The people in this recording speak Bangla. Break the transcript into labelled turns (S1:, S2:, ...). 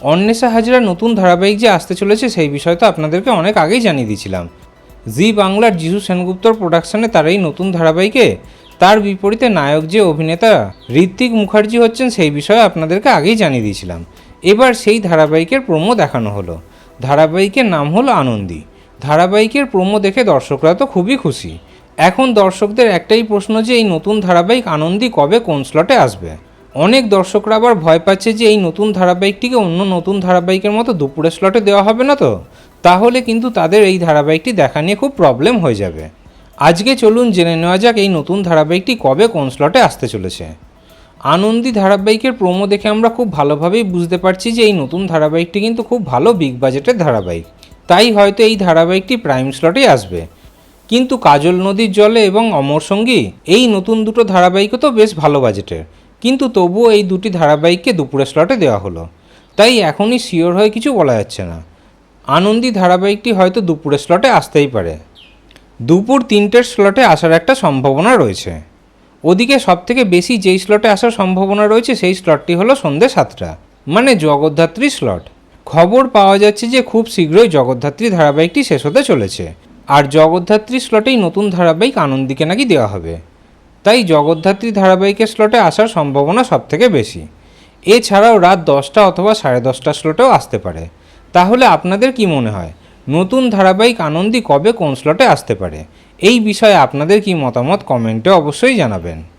S1: অন্বেষা হাজরা নতুন ধারাবাহিক যে আসতে চলেছে সেই বিষয় তো আপনাদেরকে অনেক আগেই জানিয়ে দিয়েছিলাম। জি বাংলার যিশু সেনগুপ্তর প্রোডাকশনে তার এই নতুন ধারাবাহিকে তার বিপরীতে নায়ক যে অভিনেতা ঋত্বিক মুখার্জি হচ্ছেন সেই বিষয়ে আপনাদেরকে আগেই জানিয়ে দিয়েছিলাম। এবার সেই ধারাবাহিকের প্রোমো দেখানো হলো। ধারাবাহিকের নাম হলো আনন্দী। ধারাবাহিকের প্রোমো দেখে দর্শকরা তো খুবই খুশি। এখন দর্শকদের একটাই প্রশ্ন যে এই নতুন ধারাবাহিক আনন্দী কবে কোন স্লটে আসবে? অনেক দর্শকরা আবার ভয় পাচ্ছে যে এই নতুন ধারাবাহিকটিকে অন্য নতুন ধারাবাহিকের মতো দুপুরের স্লটে দেওয়া হবে না তো? তাহলে কিন্তু তাদের এই ধারাবাহিকটি দেখা নিয়ে খুব প্রবলেম হয়ে যাবে। আজকে চলুন জেনে নেওয়া যাক এই নতুন ধারাবাহিকটি কবে কোন স্লটে আসতে চলেছে। আনন্দী ধারাবাহিকের প্রোমো দেখে আমরা খুব ভালোভাবেই বুঝতে পারছি যে এই নতুন ধারাবাহিকটি কিন্তু খুব ভালো বিগ বাজেটের ধারাবাহিক। তাই হয়তো এই ধারাবাহিকটি প্রাইম স্লটেই আসবে। কিন্তু কাজল নদীর জলে এবং অমর সঙ্গী, এই নতুন দুটো ধারাবাহিকও তো বেশ ভালো বাজেটের কিন্তু তবুও এই দুটি ধারাবাহিককে দুপুরের স্লটে দেওয়া হলো। তাই এখনই শিওর হয়ে কিছু বলা যাচ্ছে না। আনন্দী ধারাবাহিকটি হয়তো দুপুরের স্লটে আসতেই পারে। দুপুর তিনটের স্লটে আসার একটা সম্ভাবনা রয়েছে। ওদিকে সবথেকে বেশি যেই স্লটে আসার সম্ভাবনা রয়েছে, সেই স্লটটি হলো সন্ধ্যে সাতটা মানে জগদ্ধাত্রী স্লট খবর পাওয়া যাচ্ছে যে খুব শীঘ্রই জগদ্ধাত্রী ধারাবাহিকটি শেষ হতে চলেছে। আর জগদ্ধাত্রী স্লটেই নতুন ধারাবাহিক আনন্দীকে নাকি দেওয়া হবে। তাই জগদ্ধাত্রী ধারাবাহিকের স্লটে আসার সম্ভাবনা সবথেকে বেশি। এছাড়াও রাত দশটা অথবা সাড়ে দশটা স্লটেও আসতে পারে। তাহলে আপনাদের কি মনে হয়, নতুন ধারাবাহিক আনন্দী কবে কোন স্লটে আসতে পারে? এই বিষয়ে আপনাদের কি মতামত কমেন্টে অবশ্যই জানাবেন।